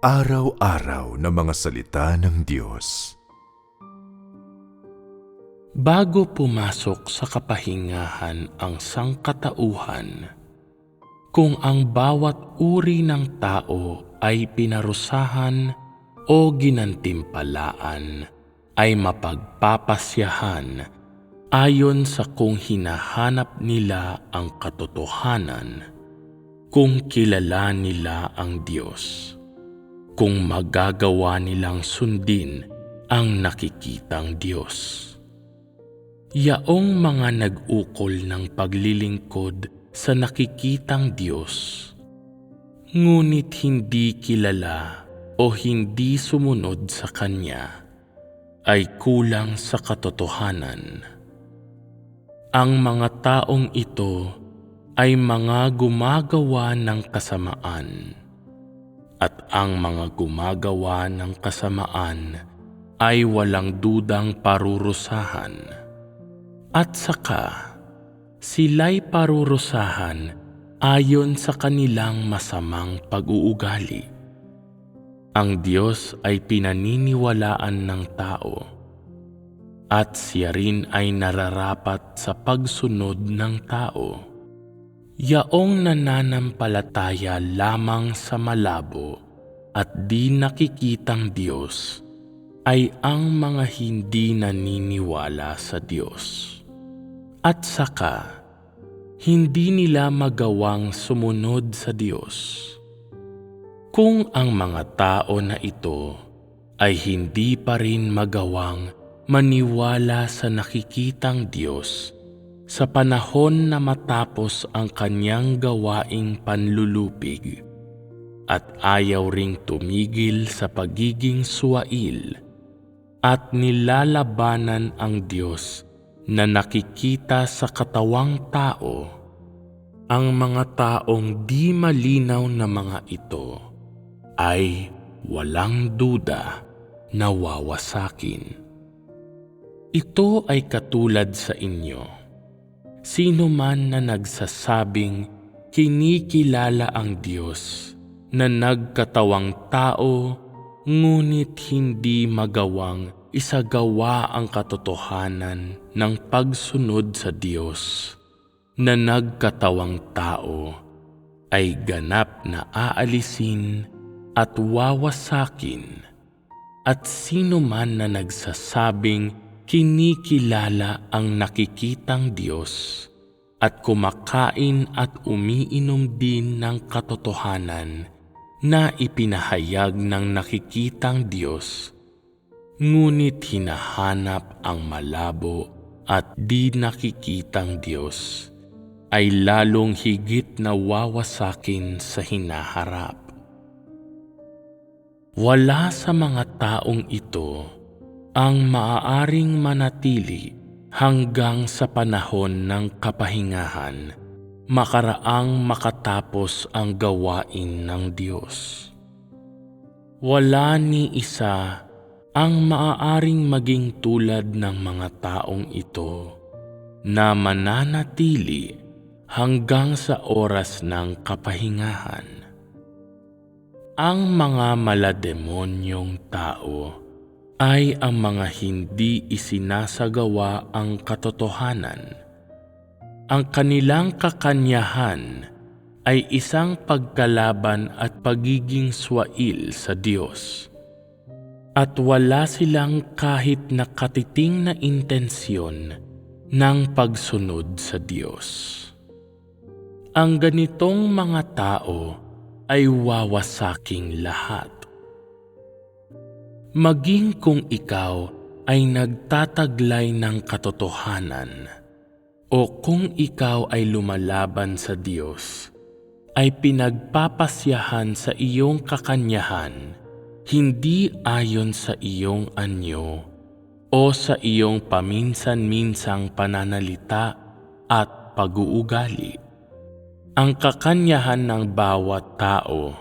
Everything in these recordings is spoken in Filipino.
Araw-araw na mga salita ng Diyos. Bago pumasok sa kapahingahan ang sangkatauhan, kung ang bawat uri ng tao ay pinarusahan o ginantimpalaan, ay mapagpapasyahan ayon sa kung hinahanap nila ang katotohanan, kung kilala nila ang Diyos, kung magagawa nilang sundin ang nakikitang Diyos. Yaong mga nag-ukol ng paglilingkod sa nakikitang Diyos, ngunit hindi kilala o hindi sumunod sa Kanya, ay kulang sa katotohanan. Ang mga taong ito ay mga gumagawa ng kasamaan, at ang mga gumagawa ng kasamaan ay walang dudang parurusahan at saka, sila'y parurusahan ayon sa kanilang masamang pag-uugali. Ang Diyos ay pinaniniwalaan ng tao at siya rin ay nararapat sa pagsunod ng tao. Yaong nananampalataya lamang sa malabo at di nakikitang Diyos ay ang mga hindi naniniwala sa Diyos. At saka, hindi nila magawang sumunod sa Diyos. Kung ang mga tao na ito ay hindi pa rin magawang maniwala sa nakikitang Diyos sa panahon na matapos ang kanyang gawaing panlulupig at ayaw ring tumigil sa pagiging suwail at nilalabanan ang Diyos na nakikita sa katawang tao, ang mga taong di malinaw na mga ito ay walang duda na wawasakin. Ito ay katulad sa inyo. Sino man na nagsasabing kinikilala ang Diyos na nagkatawang tao ngunit hindi magawang isagawa ang katotohanan ng pagsunod sa Diyos na nagkatawang tao ay ganap na aalisin at wawasakin. At sino man na nagsasabing kinikilala ang nakikitang Diyos at kumakain at umiinom din ng katotohanan na ipinahayag ng nakikitang Diyos ngunit hinahanap ang malabo at di nakikitang Diyos ay lalong higit na wawasakin sa hinaharap. Wala sa mga taong ito ang maaaring manatili hanggang sa panahon ng kapahingahan makaraang makatapos ang gawain ng Diyos. Wala ni isa ang maaaring maging tulad ng mga taong ito na mananatili hanggang sa oras ng kapahingahan. Ang mga malademonyong tao ay ang mga hindi isinasagawa ang katotohanan. Ang kanilang kakanyahan ay isang pagkalaban at pagiging swail sa Diyos at wala silang kahit na katiting na intensyon ng pagsunod sa Diyos. Ang ganitong mga tao ay wawasaking lahat. Maging kung ikaw ay nagtataglay ng katotohanan o kung ikaw ay lumalaban sa Diyos, ay pinagpapasyahan sa iyong kakanyahan hindi ayon sa iyong anyo o sa iyong paminsan-minsang pananalita at pag-uugali. Ang kakanyahan ng bawat tao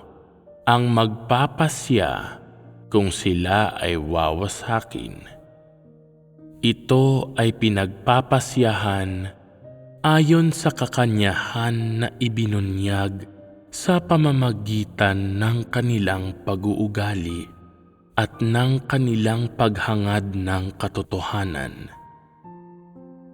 ang magpapasya kung sila ay wawasakin. Ito ay pinagpapasyahan ayon sa kakanyahan na ibinunyag sa pamamagitan ng kanilang pag-uugali at ng kanilang paghangad ng katotohanan.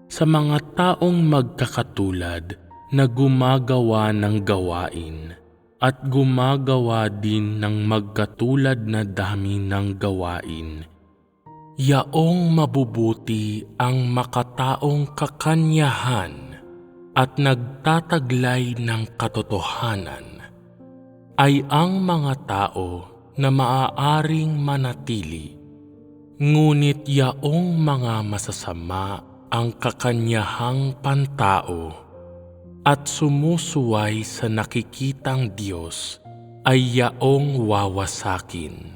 Sa mga taong magkakatulad na gumagawa ng gawain at gumagawa din ng magkatulad na dami ng gawain, yaong mabubuti ang makataong kakanyahan at nagtataglay ng katotohanan ay ang mga tao na maaaring manatili. Ngunit yaong mga masasama ang kakanyahang pantao at sumusuway sa nakikitang Diyos ay yaong wawasakin.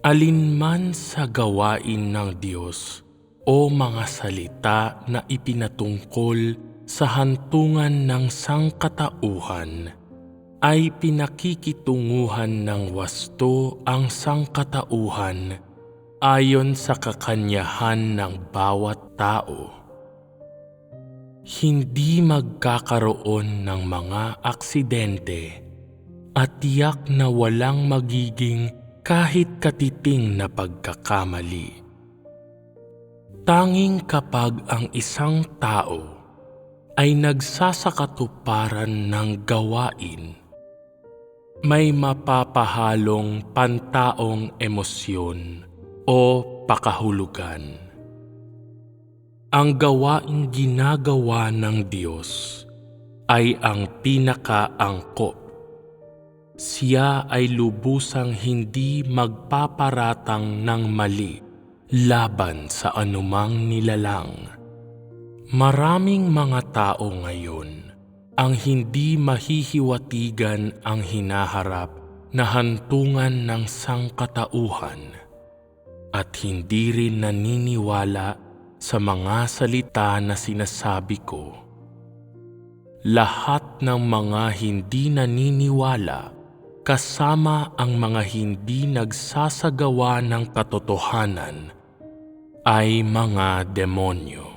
Alinman sa gawain ng Diyos o mga salita na ipinatungkol sa hantungan ng sangkatauhan ay pinakikitunguhan ng wasto ang sangkatauhan ayon sa kakanyahan ng bawat tao. Hindi magkakaroon ng mga aksidente at tiyak na walang magiging kahit katiting na pagkakamali. Tanging kapag ang isang tao ay nagsasakatuparan ng gawain. May mapapahalong pantaong emosyon o pakahulugan. Ang gawaing ginagawa ng Diyos ay ang pinakaangkop. Siya ay lubusang hindi magpaparatang ng mali laban sa anumang nilalang Maraming mga tao ngayon ang hindi mahihiwatigan ang hinaharap na hantungan ng sangkatauhan at hindi rin naniniwala sa mga salita na sinasabi ko. Lahat ng mga hindi naniniwala kasama ang mga hindi nagsasagawa ng katotohanan ay mga demonyo.